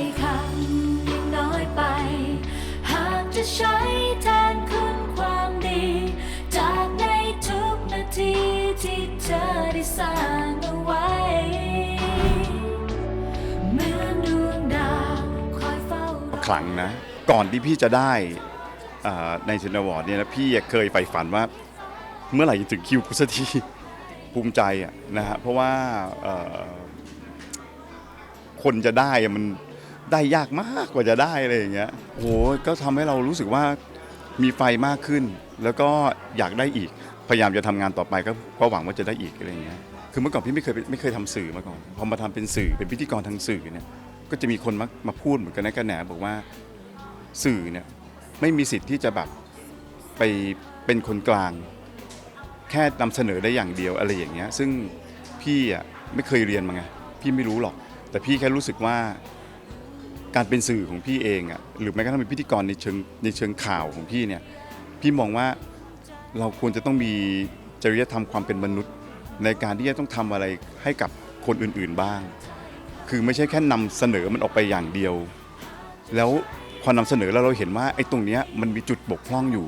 อยคำยังน้อยไป หากจะใช้แทนคุณความดี จากในทุกนาทีที่เธอได้สร้างเอาไว้เหมือนดวงดาวคอยเฝ้ารอขลังนะ ก่อนที่พี่จะได้อ่าในชนวอร์ดเนี่ยนะพี่เคยใฝ่ฝันว่า เมื่อไหร่จะถึงคิวกูสักทีภูมิใจอะนะฮะเพราะว่าเอ่อคนจะได้อะมัน ได้ยากมากกว่าจะได้อะไรอย่างเงี้ยโอ้หก็ทำให้เรารู้สึกว่ามีไฟมากขึ้น แล้วก็อยากได้อีก พยายามจะทำงานต่อไปก็ก็หวังว่าจะได้อีกอะไรอย่างเงี้ยคือเมื่อก่อนพี่ไม่เคยไม่เคยทำสื่อมาก่อนพอมาทำเป็นสื่อเป็นพิธีกรทางสื่อเนี่ยก็จะมีคนมามาพูดเหมือนกันนะกันแหนบอกว่าสื่อเนี่ยไม่มีสิทธิ์ที่จะแบบไปเป็นคนกลาง แค่นำเสนอได้อย่างเดียวอะไรอย่างเงี้ยซึ่งพี่อะไม่เคยเรียนมาไงพี่ไม่รู้หรอก แต่พี่แค่รู้สึกว่า การเป็นสื่อของพี่เองอะหรือแม้กระทั่งเป็นพิธีกรในเชิงในเชิงข่าวของพี่เนี่ยพี่มองว่าเราควรจะต้องมีจริยธรรมความเป็นมนุษย์ ในการที่จะต้องทำอะไรให้กับคนอื่นๆบ้าง คือไม่ใช่แค่นำเสนอมันออกไปอย่างเดียว แล้วพอนำเสนอแล้วเราเห็นว่าไอ้ตรงเนี้ยมันมีจุดบกพร่องอยู่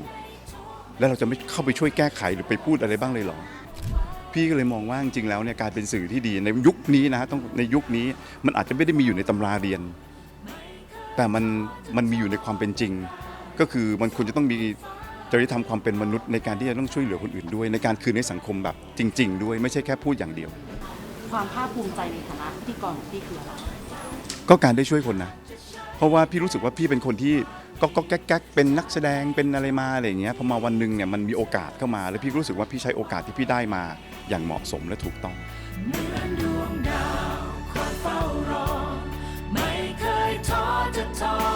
แล้วเราจะไม่เข้าไปช่วยแก้ไขหรือไปพูดอะไรบ้างเลยหรอพี่ก็เลยมองว่าจริงๆแล้วเนี่ยการเป็นสื่อที่ดีในยุคนี้นะต้องในยุคนี้มันอาจจะไม่ได้มีอยู่ในตำราเรียน แต่มันมันมีอยู่ในความเป็นจริง ก็คือมันควรจะต้องมีจริยธรรมความเป็นมนุษย์ในการที่จะต้องช่วยเหลือคนอื่นด้วย ในการคืนให้สังคมแบบจริง ๆ ด้วยไม่ใช่แค่พูดอย่างเดียว ความภาคภูมิใจในฐานะพิธีกรของพี่คืออะไรก็การได้ช่วยคนนะ เพราะว่าพี่รู้สึกว่าพี่เป็นคนที่ก็ก็แก๊กแก๊กเป็นนักแสดงเป็นอะไรมาอะไรอย่างเงี้ยพอมาวันหนึ่งเนี่ยมันมีโอกาสเข้ามาแล้วพี่รู้สึกว่าพี่ใช้โอกาสที่พี่ได้มาอย่างเหมาะสมและถูกต้อง เห